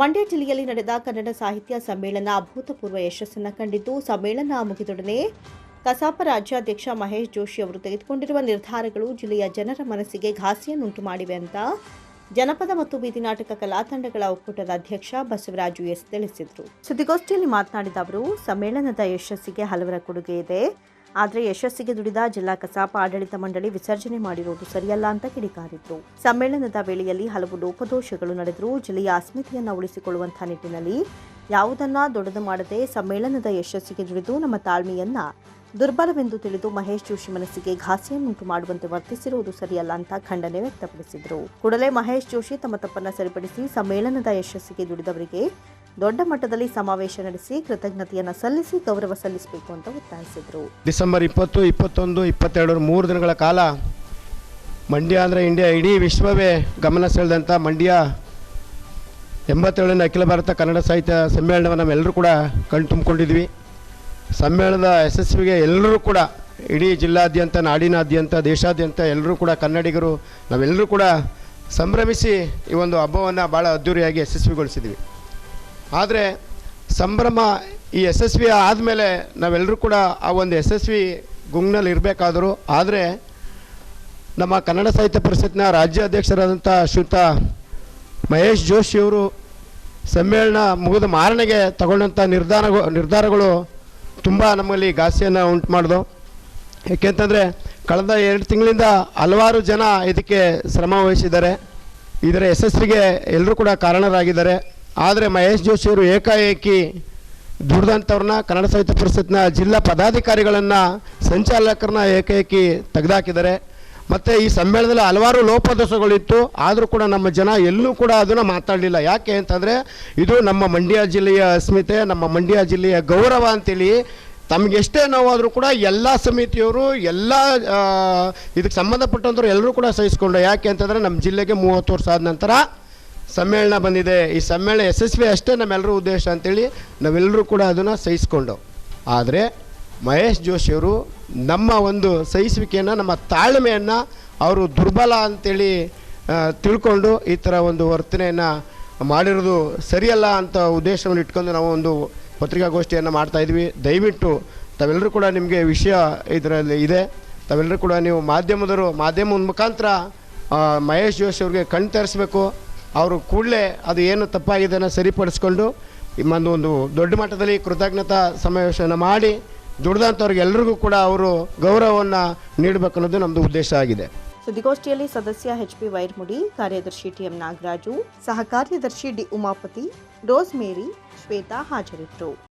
ಮಂಡ್ಯ ಜಿಲ್ಲೆಯಲ್ಲಿ ನಡೆದ ಕನ್ನಡ ಸಾಹಿತ್ಯ ಸಮ್ಮೇಳನ ಅಭೂತಪೂರ್ವ ಯಶಸ್ಸನ್ನು ಕಂಡಿದ್ದು, ಸಮ್ಮೇಳನ ಮುಗಿದೊಡನೆ ಕಸಾಪ ರಾಜ್ಯಾಧ್ಯಕ್ಷ ಮಹೇಶ್ ಜೋಶಿ ಅವರು ತೆಗೆದುಕೊಂಡಿರುವ ನಿರ್ಧಾರಗಳು ಜಿಲ್ಲೆಯ ಜನರ ಮನಸ್ಸಿಗೆ ಘಾಸಿಯನ್ನುಂಟು ಮಾಡಿವೆ ಅಂತ ಜನಪದ ಮತ್ತು ಬೀದಿ ನಾಟಕ ಕಲಾ ತಂಡಗಳ ಒಕ್ಕೂಟದ ಅಧ್ಯಕ್ಷ ಬಸವರಾಜು ಎಸ್ ತಿಳಿಸಿದರು. ಸುದ್ದಿಗೋಷ್ಠಿಯಲ್ಲಿ ಮಾತನಾಡಿದ ಅವರು, ಸಮ್ಮೇಳನದ ಯಶಸ್ಸಿಗೆ ಹಲವರ ಕೊಡುಗೆ ಇದೆ. ಆದರೆ ಯಶಸ್ಸಿಗೆ ದುಡಿದ ಜಿಲ್ಲಾ ಕಸಾಪ ಆಡಳಿತ ಮಂಡಳಿ ವಿಸರ್ಜನೆ ಮಾಡಿರುವುದು ಸರಿಯಲ್ಲ ಅಂತ ಕಿಡಿಕಾರಿದ್ರು. ಸಮ್ಮೇಳನದ ವೇಳೆಯಲ್ಲಿ ಹಲವು ಲೋಪದೋಷಗಳು ನಡೆದರೂ. ಜಿಲ್ಲೆಯ ಅಸ್ಮಿತೆಯನ್ನು ಉಳಿಸಿಕೊಳ್ಳುವಂತಹ ನಿಟ್ಟಿನಲ್ಲಿ ಯಾವುದನ್ನ ದೊಡ್ಡದು ಮಾಡದೆ ಸಮ್ಮೇಳನದ ಯಶಸ್ಸಿಗೆ ದುಡಿದು ನಮ್ಮ ತಾಳ್ಮೆಯನ್ನ ದುರ್ಬಲವೆಂದು ತಿಳಿದು ಮಹೇಶ್ ಜೋಶಿ ಮನಸ್ಸಿಗೆ ಘಾಸಿಯನ್ನುಂಟು ಮಾಡುವಂತೆ ವರ್ತಿಸಿರುವುದು ಸರಿಯಲ್ಲ ಅಂತ ಖಂಡನೆ ವ್ಯಕ್ತಪಡಿಸಿದರು. ಕೂಡಲೇ ಮಹೇಶ್ ಜೋಶಿ ತಮ್ಮ ತಪ್ಪನ್ನು ಸರಿಪಡಿಸಿ ಸಮ್ಮೇಳನದ ಯಶಸ್ಸಿಗೆ ದುಡಿದವರಿಗೆ ದೊಡ್ಡ ಮಟ್ಟದಲ್ಲಿ ಸಮಾವೇಶ ನಡೆಸಿ ಕೃತಜ್ಞತೆಯನ್ನು ಸಲ್ಲಿಸಿ ಗೌರವ ಸಲ್ಲಿಸಬೇಕು ಅಂತ ಒತ್ತಾಯಿಸಿದರು. ಡಿಸೆಂಬರ್ ಇಪ್ಪತ್ತು, ಇಪ್ಪತ್ತೊಂದು, ಇಪ್ಪತ್ತೆರಡು ಮೂರು ದಿನಗಳ ಕಾಲ ಮಂಡ್ಯ ಅಂದರೆ ಇಂಡಿಯಾ ಇಡೀ ವಿಶ್ವವೇ ಗಮನ ಸೆಳೆದಂಥ ಮಂಡ್ಯ. ಎಂಬತ್ತೇಳನೇ ಅಖಿಲ ಭಾರತ ಕನ್ನಡ ಸಾಹಿತ್ಯ ಸಮ್ಮೇಳನವನ್ನು ನಾವೆಲ್ಲರೂ ಕೂಡ ಕಣ್ ತುಂಬಿಕೊಂಡಿದ್ವಿ. ಸಮ್ಮೇಳನದ ಯಶಸ್ವಿಗೆ ಎಲ್ಲರೂ ಕೂಡ ಇಡೀ ಜಿಲ್ಲಾದ್ಯಂತ, ನಾಡಿನಾದ್ಯಂತ, ದೇಶಾದ್ಯಂತ ಎಲ್ಲರೂ ಕೂಡ ಕನ್ನಡಿಗರು ನಾವೆಲ್ಲರೂ ಕೂಡ ಸಂಭ್ರಮಿಸಿ ಈ ಒಂದು ಹಬ್ಬವನ್ನು ಭಾಳ ಅದ್ಧೂರಿಯಾಗಿ ಯಶಸ್ವಿಗೊಳಿಸಿದ್ವಿ. ಆದರೆ ಸಂಭ್ರಮ ಈ ಯಶಸ್ವಿ ಆದಮೇಲೆ ನಾವೆಲ್ಲರೂ ಕೂಡ ಆ ಒಂದು ಯಶಸ್ವಿ ಗುಂಗ್ನಲ್ಲಿ ಇರಬೇಕಾದರೂ. ಆದರೆ ನಮ್ಮ ಕನ್ನಡ ಸಾಹಿತ್ಯ ಪರಿಷತ್ನ ರಾಜ್ಯ ಅಧ್ಯಕ್ಷರಾದಂಥ ಶ್ರೀಯುತ ಮಹೇಶ್ ಜೋಶಿಯವರು ಸಮ್ಮೇಳನ ಮುಗಿದ ಮಾರಣೆಗೆ ತಗೊಂಡಂಥ ನಿರ್ಧಾರಗಳು ನಿರ್ಧಾರಗಳು ತುಂಬ ನಮ್ಮಲ್ಲಿ ಘಾಸಿಯನ್ನು ಉಂಟು ಮಾಡಿದವು. ಏಕೆಂತಂದರೆ ಕಳೆದ ಎರಡು ತಿಂಗಳಿಂದ ಹಲವಾರು ಜನ ಇದಕ್ಕೆ ಶ್ರಮ ವಹಿಸಿದ್ದಾರೆ. ಇದರ ಯಶಸ್ವಿಗೆ ಎಲ್ಲರೂ ಕೂಡ ಕಾರಣರಾಗಿದ್ದಾರೆ. ಆದರೆ ಮಹೇಶ್ ಜೋಶಿಯವರು ಏಕಾಏಕಿ ದುಡ್ದಂಥವ್ರನ್ನ, ಕನ್ನಡ ಸಾಹಿತ್ಯ ಪರಿಷತ್ನ ಜಿಲ್ಲಾ ಪದಾಧಿಕಾರಿಗಳನ್ನು, ಸಂಚಾಲಕರನ್ನ ಏಕಾಏಕಿ ತೆಗೆದುಹಾಕಿದ್ದಾರೆ ಮತ್ತು ಈ ಸಮ್ಮೇಳನದಲ್ಲಿ ಹಲವಾರು ಲೋಪದೋಷಗಳಿತ್ತು. ಆದರೂ ಕೂಡ ನಮ್ಮ ಜನ ಎಲ್ಲೂ ಕೂಡ ಅದನ್ನು ಮಾತಾಡಲಿಲ್ಲ. ಯಾಕೆ ಅಂತಂದರೆ, ಇದು ನಮ್ಮ ಮಂಡ್ಯ ಜಿಲ್ಲೆಯ ಅಸ್ಮಿತೆ, ನಮ್ಮ ಮಂಡ್ಯ ಜಿಲ್ಲೆಯ ಗೌರವ ಅಂತೇಳಿ ತಮಗೆಷ್ಟೇ ನೋವಾದರೂ ಕೂಡ ಎಲ್ಲ ಸಮಿತಿಯವರು, ಎಲ್ಲ ಇದಕ್ಕೆ ಸಂಬಂಧಪಟ್ಟಂಥವ್ರು ಎಲ್ಲರೂ ಕೂಡ ಸಹಿಸ್ಕೊಂಡ್ರು. ಯಾಕೆ ಅಂತಂದರೆ, ನಮ್ಮ ಜಿಲ್ಲೆಗೆ ಮೂವತ್ತು ವರ್ಷ ಆದ ನಂತರ ಸಮ್ಮೇಳನ ಬಂದಿದೆ. ಈ ಸಮ್ಮೇಳನ ಯಶಸ್ವಿ ಅಷ್ಟೇ ನಮ್ಮೆಲ್ಲರೂ ಉದ್ದೇಶ ಅಂತೇಳಿ ನಾವೆಲ್ಲರೂ ಕೂಡ ಅದನ್ನು ಸಹಿಸ್ಕೊಂಡು. ಆದರೆ ಮಹೇಶ್ ಜೋಶಿಯವರು ನಮ್ಮ ಒಂದು ಸಹಿಸುವಿಕೆಯನ್ನು, ನಮ್ಮ ತಾಳ್ಮೆಯನ್ನು ಅವರು ದುರ್ಬಲ ಅಂತೇಳಿ ತಿಳ್ಕೊಂಡು ಈ ಥರ ಒಂದು ವರ್ತನೆಯನ್ನು ಮಾಡಿರೋದು ಸರಿಯಲ್ಲ ಅಂತ ಉದ್ದೇಶವನ್ನು ಇಟ್ಕೊಂಡು ನಾವು ಒಂದು ಪತ್ರಿಕಾಗೋಷ್ಠಿಯನ್ನು ಮಾಡ್ತಾಯಿದ್ವಿ ದಯವಿಟ್ಟು ತಾವೆಲ್ಲರೂ ಕೂಡ ನಿಮಗೆ ವಿಷಯ ಇದರಲ್ಲಿ ಇದೆ. ತಾವೆಲ್ಲರೂ ಕೂಡ ನೀವು ಮಾಧ್ಯಮದವರು, ಮಾಧ್ಯಮದ ಮುಖಾಂತರ ಮಹೇಶ್ ಜೋಶಿ ಅವ್ರಿಗೆ ಕಣ್ ತರಿಸ್ಬೇಕು. ಅವರು ಕೂಡಲೇ ಅದು ಏನು ತಪ್ಪಾಗಿದೆ ಅನ್ನೋ ಸರಿಪಡಿಸ್ಕೊಂಡು ಒಂದು ದೊಡ್ಡ ಮಟ್ಟದಲ್ಲಿ ಕೃತಜ್ಞತಾ ಸಮಾವೇಶವನ್ನು ಮಾಡಿ ದುಡ್ದಂಥವ್ರಿಗೆ ಎಲ್ರಿಗೂ ಕೂಡ ಅವರು ಗೌರವವನ್ನು ನೀಡಬೇಕು ಅನ್ನೋದು ನಮ್ಮದು ಉದ್ದೇಶ ಆಗಿದೆ. ಸುದ್ದಿಗೋಷ್ಠಿಯಲ್ಲಿ ಸದಸ್ಯ ಎಚ್ ಪಿ ವೈರ್ಮುಡಿ, ಕಾರ್ಯದರ್ಶಿ ಟಿಎಂ ನಾಗರಾಜು, ಸಹ ಕಾರ್ಯದರ್ಶಿ D Umapathi, Rose Mary, Shwetha ಹಾಜರಿದ್ದರು.